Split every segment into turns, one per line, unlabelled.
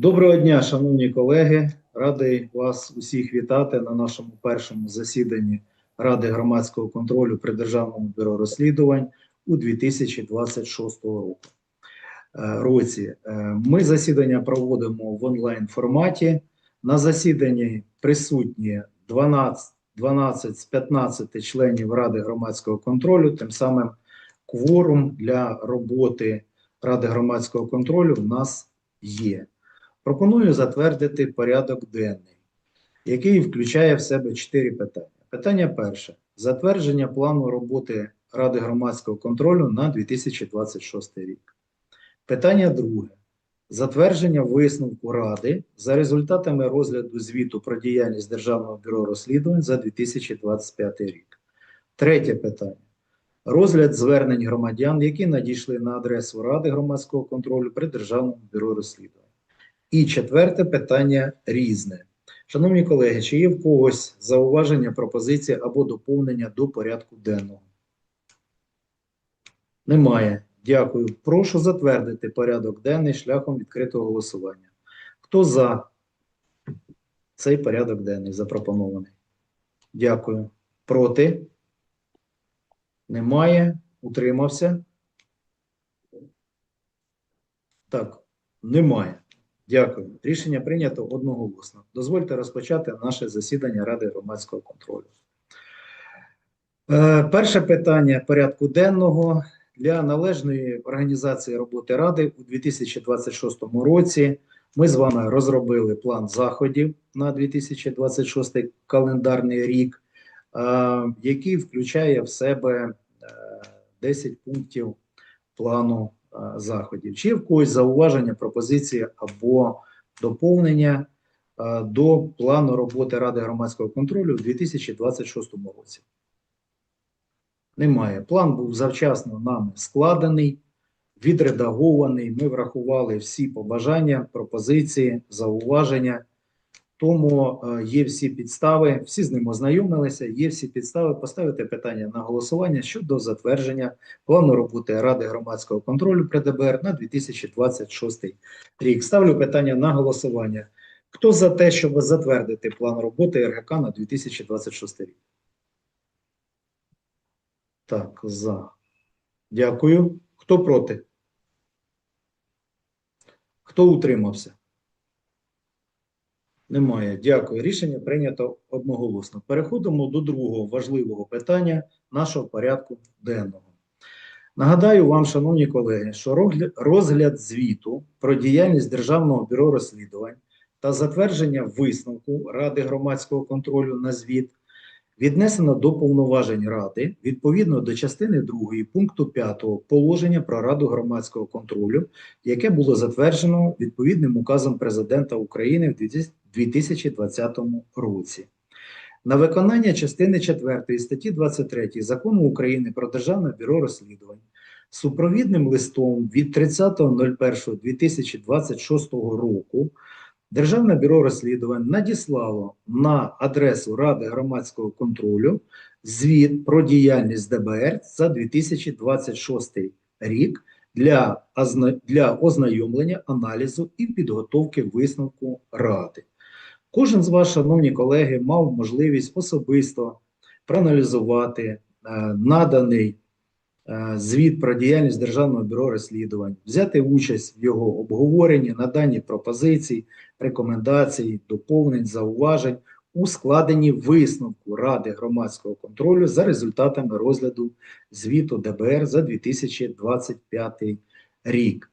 Доброго дня, шановні колеги. Радий вас усіх вітати на нашому першому засіданні Ради громадського контролю при Державному бюро розслідувань у 2026 року. Е, році. Е, Ми засідання проводимо в онлайн форматі. На засіданні присутні 12, 12 з 15 членів Ради громадського контролю. Тим самим кворум для роботи Ради громадського контролю в нас є. Пропоную затвердити порядок денний, який включає в себе чотири питання. Питання перше: затвердження плану роботи Ради громадського контролю на 2026 рік. Питання друге: затвердження висновку Ради за результатами розгляду звіту про діяльність Державного бюро розслідувань за 2025 рік. Третє питання. Розгляд звернень громадян, які надійшли на адресу Ради громадського контролю при Державному бюро розслідувань. І четверте питання різне. Шановні колеги, чи є в когось зауваження, пропозиції або доповнення до порядку денного? Немає. Дякую. Прошу затвердити порядок денний шляхом відкритого голосування. Хто за цей порядок денний запропонований? Дякую. Проти? Немає. Утримався? Так, немає. Дякую. Рішення прийнято одноголосно. Дозвольте розпочати наше засідання Ради громадського контролю. Е, перше питання порядку денного для належної організації роботи Ради у 2026 році. Ми з вами розробили план заходів на 2026 календарний рік, е, який включає в себе е, 10 пунктів плану е, заходів. Чи в когось зауваження, пропозиції або доповнення е, до плану роботи Ради громадського контролю у 2026 році? Немає. План був завчасно нами складений, відредагований. Ми врахували всі побажання, пропозиції, зауваження. Тому е, є всі підстави, всі з ним ознайомилися, є всі підстави поставити питання на голосування щодо затвердження плану роботи Ради громадського контролю при ДБР на 2026 рік. Ставлю питання на голосування. Хто за те, щоб затвердити план роботи РГК на 2026 рік? Так, за. Дякую. Хто проти? Хто утримався? Немає. Дякую. Рішення прийнято одноголосно. Переходимо до другого важливого питання нашого порядку денного. Нагадаю вам, шановні колеги, що розгляд звіту про діяльність Державного бюро розслідувань та затвердження висновку Ради громадського контролю на звіт віднесено до повноважень Ради відповідно до частини 2 пункту 5 положення про Раду громадського контролю, яке було затверджено відповідним указом Президента України в 2020 році. На виконання частини 4 статті 23 Закону України про Державне бюро розслідувань супровідним листом від 30.01.2026 року Державне бюро розслідувань надіслало на адресу Ради громадського контролю звіт про діяльність ДБР за 2026 рік для, для ознайомлення, аналізу і підготовки висновку Ради. Кожен з вас, шановні колеги, мав можливість особисто проаналізувати е, наданий е, звіт про діяльність Державного бюро розслідувань, взяти участь в його обговоренні, наданні пропозицій, рекомендацій, доповнень, зауважень у складенні висновку Ради громадського контролю за результатами розгляду звіту ДБР за 2025 рік.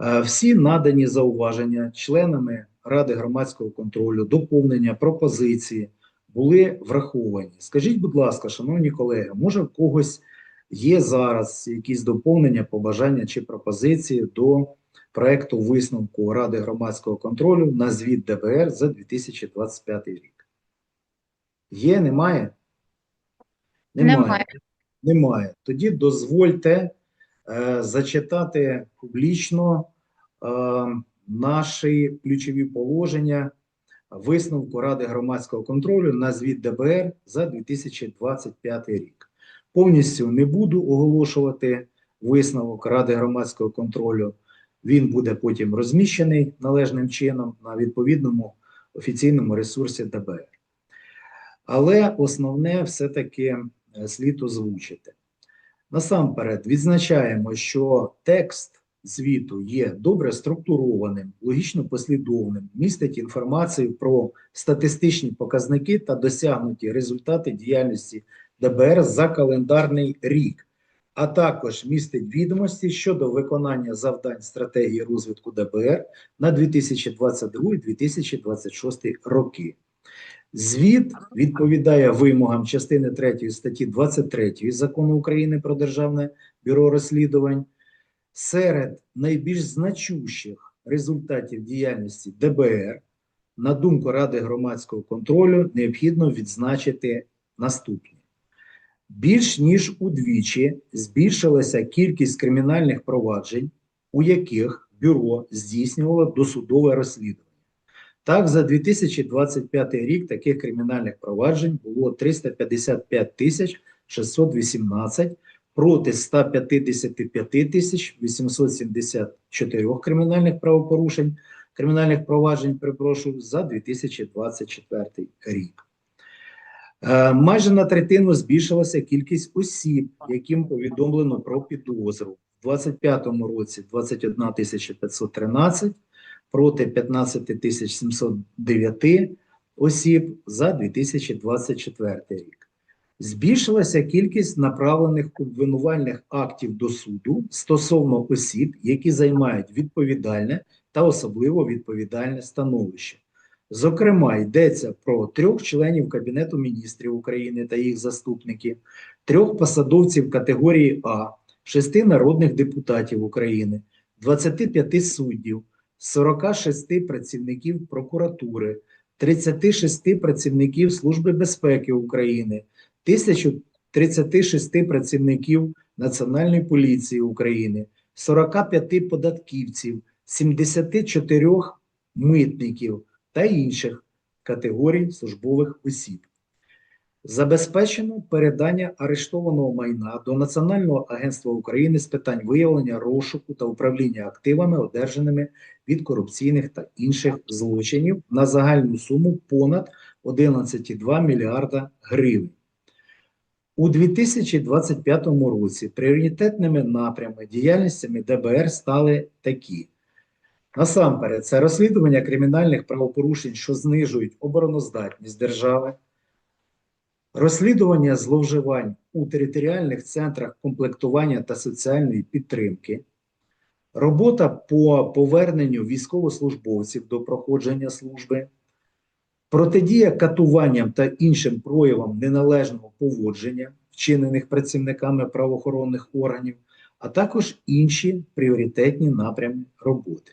Е, Всі надані зауваження членами Ради громадського контролю, доповнення, пропозиції були враховані. Скажіть, будь ласка, шановні колеги, може в когось є зараз якісь доповнення, побажання чи пропозиції до проекту висновку Ради громадського контролю на звіт ДБР за 2025 рік? Є, немає?
Немає.
Немає. Тоді дозвольте е, зачитати публічно е, наші ключові положення висновку Ради громадського контролю на звіт ДБР за 2025 рік. Повністю не буду оголошувати висновок Ради громадського контролю. Він буде потім розміщений належним чином на відповідному офіційному ресурсі ДБР. Але основне все-таки е, слід озвучити. Насамперед, відзначаємо, що текст звіту є добре структурованим, логічно послідовним, містить інформацію про статистичні показники та досягнуті результати діяльності ДБР за календарний рік, а також містить відомості щодо виконання завдань стратегії розвитку ДБР на 2022-2026 роки. Звіт відповідає вимогам частини 3 статті 23 Закону України про Державне бюро розслідувань. Серед найбільш значущих результатів діяльності ДБР, на думку Ради громадського контролю, необхідно відзначити наступне. Більш ніж удвічі збільшилася кількість кримінальних проваджень, у яких бюро здійснювало досудове розслідування. Так, за 2025 рік таких кримінальних проваджень було 355 тисяч 618 проти 155 тисяч 874 кримінальних правопорушень, кримінальних проваджень, перепрошую, за 2024 рік. Е, Майже на третину збільшилася кількість осіб, яким повідомлено про підозру. У 2025 році 21 513 проти 15 тисяч 709 осіб за 2024 рік. Збільшилася кількість направлених обвинувальних актів до суду стосовно осіб, які займають відповідальне та особливо відповідальне становище. Зокрема, йдеться про трьох членів Кабінету міністрів України та їх заступників, трьох посадовців категорії А, шести народних депутатів України, 25 суддів, 46 працівників прокуратури, 36 працівників Служби безпеки України, 1036 працівників Національної поліції України, 45 податківців, 74 митників та інших категорій службових осіб. Забезпечено передання арештованого майна до Національного агентства України з питань виявлення розшуку та управління активами, одержаними від корупційних та інших злочинів на загальну суму понад 11,2 мільярда гривень. У 2025 році пріоритетними напрямами діяльностями ДБР стали такі. Насамперед, це розслідування кримінальних правопорушень, що знижують обороноздатність держави, розслідування зловживань у територіальних центрах комплектування та соціальної підтримки, робота по поверненню військовослужбовців до проходження служби, протидія катуванням та іншим проявам неналежного поводження, вчинених працівниками правоохоронних органів, а також інші пріоритетні напрями роботи.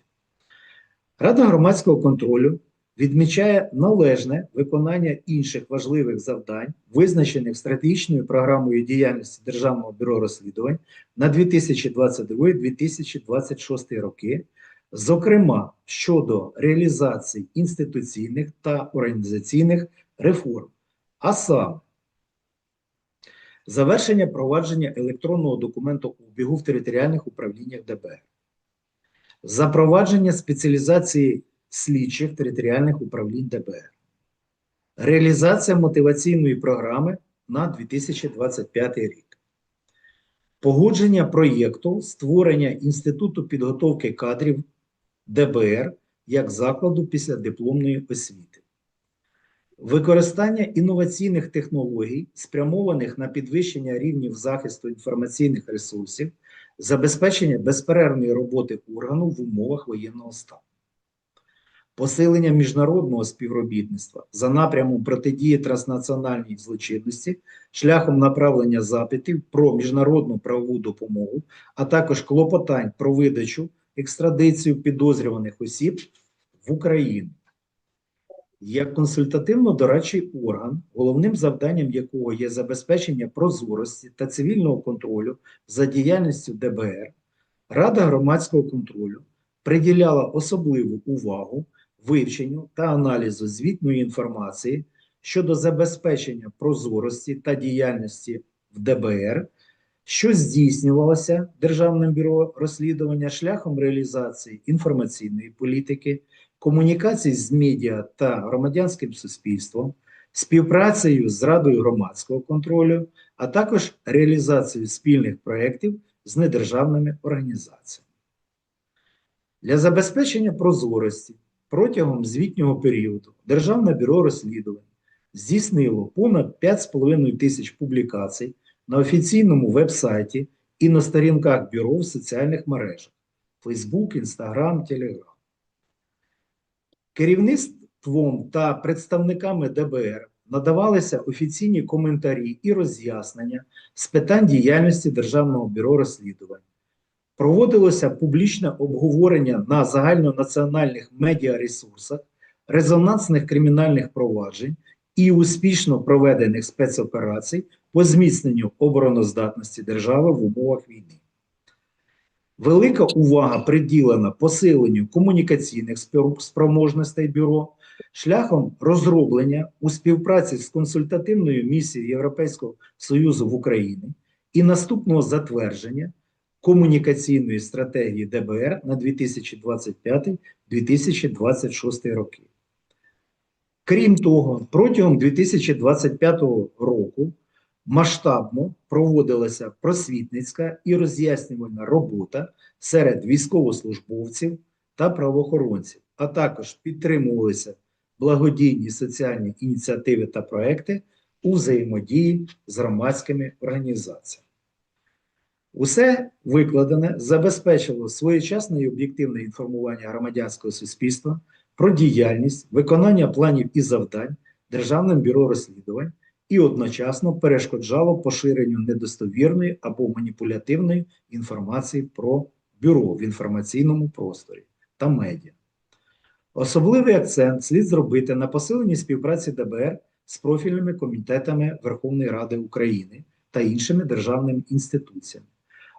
Рада громадського контролю відмічає належне виконання інших важливих завдань, визначених стратегічною програмою діяльності Державного бюро розслідувань на 2022-2026 роки, зокрема щодо реалізації інституційних та організаційних реформ, а саме завершення провадження електронного документообігу в територіальних управліннях ДБР, запровадження спеціалізації слідчих територіальних управлінь ДБР, реалізація мотиваційної програми на 2025 рік, погодження проєкту створення Інституту підготовки кадрів ДБР як закладу після дипломної освіти. Використання інноваційних технологій, спрямованих на підвищення рівнів захисту інформаційних ресурсів, забезпечення безперервної роботи органу в умовах воєнного стану, посилення міжнародного співробітництва за напрямом протидії транснаціональній злочинності шляхом направлення запитів про міжнародну правову допомогу, а також клопотань про видачу екстрадицію підозрюваних осіб в Україну. Як консультативно-дорадчий орган, головним завданням якого є забезпечення прозорості та цивільного контролю за діяльністю ДБР, Рада громадського контролю приділяла особливу увагу вивченню та аналізу звітної інформації щодо забезпечення прозорості та діяльності в ДБР що здійснювалося Державним бюро розслідування шляхом реалізації інформаційної політики, комунікацій з медіа та громадянським суспільством, співпрацею з Радою громадського контролю, а також реалізацією спільних проєктів з недержавними організаціями. Для забезпечення прозорості протягом звітнього періоду Державне бюро розслідувань здійснило понад 5,5 тисяч публікацій на офіційному веб-сайті і на сторінках бюро в соціальних мережах Facebook, Instagram, Telegram. Керівництвом та представниками ДБР надавалися офіційні коментарі і роз'яснення з питань діяльності Державного бюро розслідувань. Проводилося публічне обговорення на загальнонаціональних медіаресурсах, резонансних кримінальних проваджень і успішно проведених спецоперацій по зміцненню обороноздатності держави в умовах війни. Велика увага приділена посиленню комунікаційних спроможностей бюро шляхом розроблення у співпраці з консультативною місією Європейського Союзу в Україні і наступного затвердження комунікаційної стратегії ДБР на 2025-2026 роки. Крім того, протягом 2025 року масштабно проводилася просвітницька і роз'яснювальна робота серед військовослужбовців та правоохоронців, а також підтримувалися благодійні соціальні ініціативи та проекти у взаємодії з громадськими організаціями. Усе викладене забезпечило своєчасне і об'єктивне інформування громадянського суспільства про діяльність, виконання планів і завдань Державним бюро розслідувань і одночасно перешкоджало поширенню недостовірної або маніпулятивної інформації про бюро в інформаційному просторі та медіа. Особливий акцент слід зробити на посиленні співпраці ДБР з профільними комітетами Верховної Ради України та іншими державними інституціями,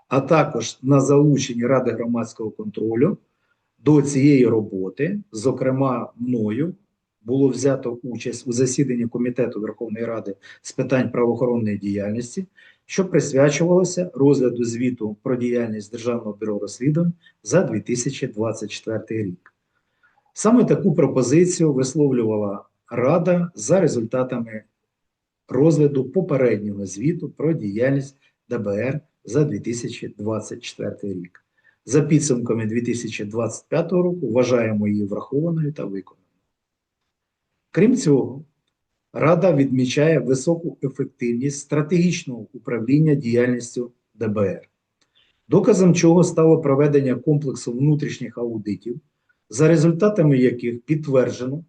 а також на залученні Ради громадського контролю до цієї роботи, зокрема мною, було взято участь у засіданні Комітету Верховної Ради з питань правоохоронної діяльності, що присвячувалося розгляду звіту про діяльність Державного бюро розслідувань за 2024 рік. Саме таку пропозицію висловлювала Рада за результатами розгляду попереднього звіту про діяльність ДБР за 2024 рік. За підсумками 2025 року вважаємо її врахованою та виконаною. Крім цього, Рада відмічає високу ефективність стратегічного управління діяльністю ДБР, доказом чого стало проведення комплексу внутрішніх аудитів, за результатами яких підтверджено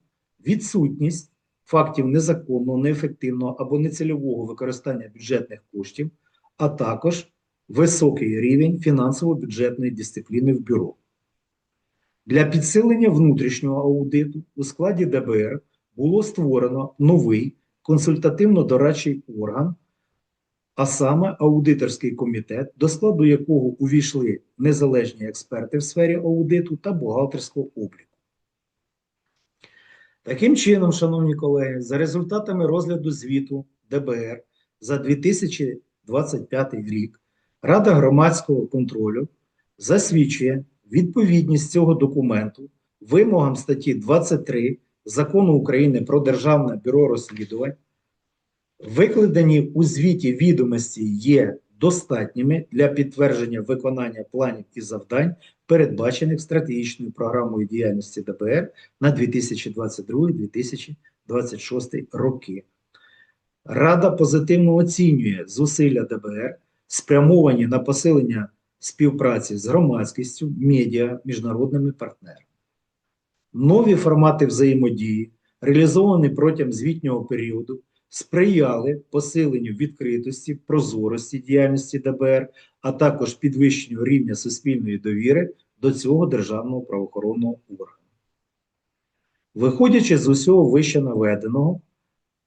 відсутність фактів незаконного, неефективного або нецільового використання бюджетних коштів, а також високий рівень фінансово-бюджетної дисципліни в бюро. Для підсилення внутрішнього аудиту у складі ДБР було створено новий консультативно-дорадчий орган, а саме аудиторський комітет, до складу якого увійшли незалежні експерти в сфері аудиту та бухгалтерського обліку. Таким чином, шановні колеги, за результатами розгляду звіту ДБР за 2025 рік Рада громадського контролю засвідчує відповідність цього документу вимогам статті 23 Закону України про Державне бюро розслідувань, викладені у звіті відомості є достатніми для підтвердження виконання планів і завдань, передбачених стратегічною програмою діяльності ДБР на 2022-2026 роки. Рада позитивно оцінює зусилля ДБР, спрямовані на посилення співпраці з громадськістю, медіа, міжнародними партнерами. Нові формати взаємодії, реалізовані протягом звітнього періоду, сприяли посиленню відкритості, прозорості діяльності ДБР, а також підвищенню рівня суспільної довіри до цього державного правоохоронного органу. Виходячи з усього вище наведеного,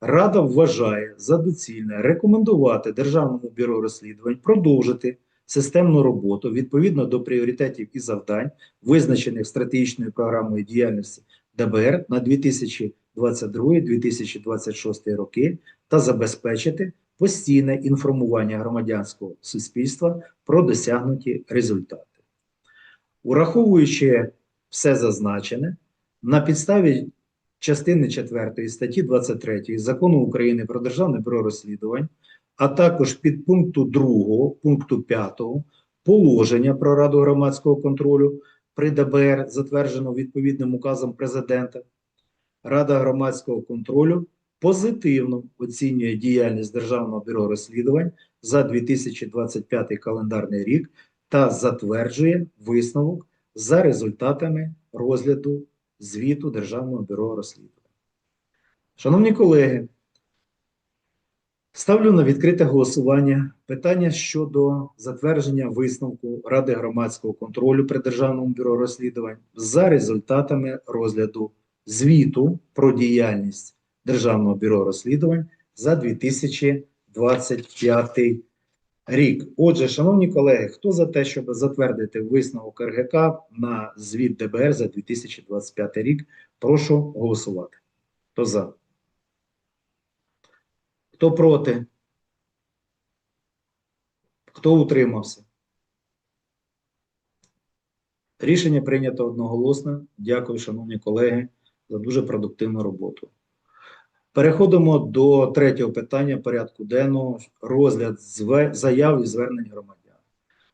Рада вважає за доцільне рекомендувати Державному бюро розслідувань продовжити системну роботу відповідно до пріоритетів і завдань, визначених стратегічною програмою діяльності ДБР на 2022-2026 роки, та забезпечити постійне інформування громадянського суспільства про досягнуті результати. Ураховуючи все зазначене, на підставі частини 4 статті 23 Закону України про Державне бюро розслідувань, а також підпункту 2 пункту 5 положення про Раду громадського контролю при ДБР, затверджено відповідним указом президента, Рада громадського контролю позитивно оцінює діяльність Державного бюро розслідувань за 2025 календарний рік та затверджує висновок за результатами розгляду звіту Державного бюро розслідувань. Шановні колеги, ставлю на відкрите голосування питання щодо затвердження висновку Ради громадського контролю при Державному бюро розслідувань за результатами розгляду звіту про діяльність Державного бюро розслідувань за 2025 рік. Отже, шановні колеги, хто за те, щоб затвердити висновок РГК на звіт ДБР за 2025 рік, прошу голосувати. Хто за? Хто проти? Хто утримався? Рішення прийнято одноголосно. Дякую, шановні колеги, за дуже продуктивну роботу. Переходимо до третього питання порядку денного розгляд заяв і звернень громадян.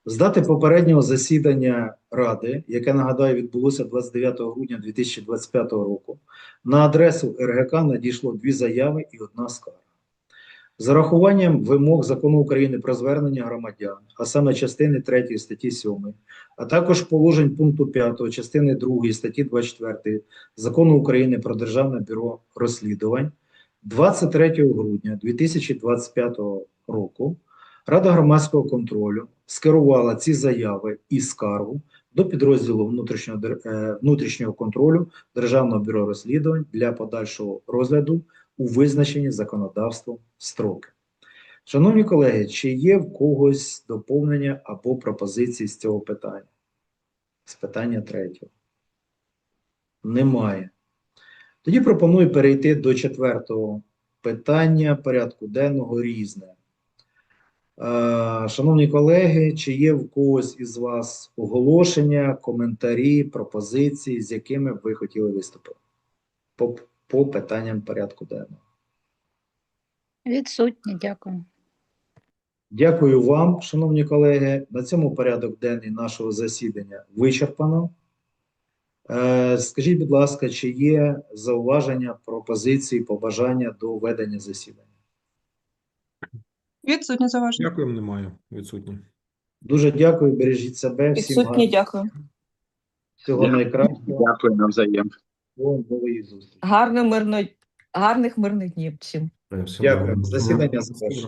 З дати попереднього засідання Ради, яке нагадаю відбулося 29 грудня 2025 року, на адресу РГК надійшло дві заяви і одна скарга. З урахуванням вимог закону України про звернення громадян, а саме частини 3 статті 7, а також положень пункту 5 частини 2 статті 24 закону України про Державне бюро розслідувань, 23 грудня 2025 року Рада громадського контролю скерувала ці заяви і скаргу до підрозділу внутрішнього, е, внутрішнього контролю Державного бюро розслідувань для подальшого розгляду у визначені законодавством строки. Шановні колеги, чи є в когось доповнення або пропозиції з цього питання? З питання третього. Немає. Тоді пропоную перейти до четвертого питання порядку денного різне. Е, Шановні колеги, чи є в когось із вас оголошення, коментарі, пропозиції, з якими ви хотіли виступити по, питанням порядку денного?
Відсутні, дякую.
Дякую вам, шановні колеги. На цьому порядок денний нашого засідання вичерпано. Е, Скажіть, будь ласка, чи є зауваження, пропозиції, побажання до ведення засідання?
Відсутні зауваження.
Дякуємо, немає. Відсутні.
Дуже дякую, бережіть себе. Всім
Відсутні,
гарного-
дякую.
всього найкращого.
Дякую навзаєм.
Гарно, мирно, гарних мирних днів всім.
Всім
Дякую. Засідання завершено.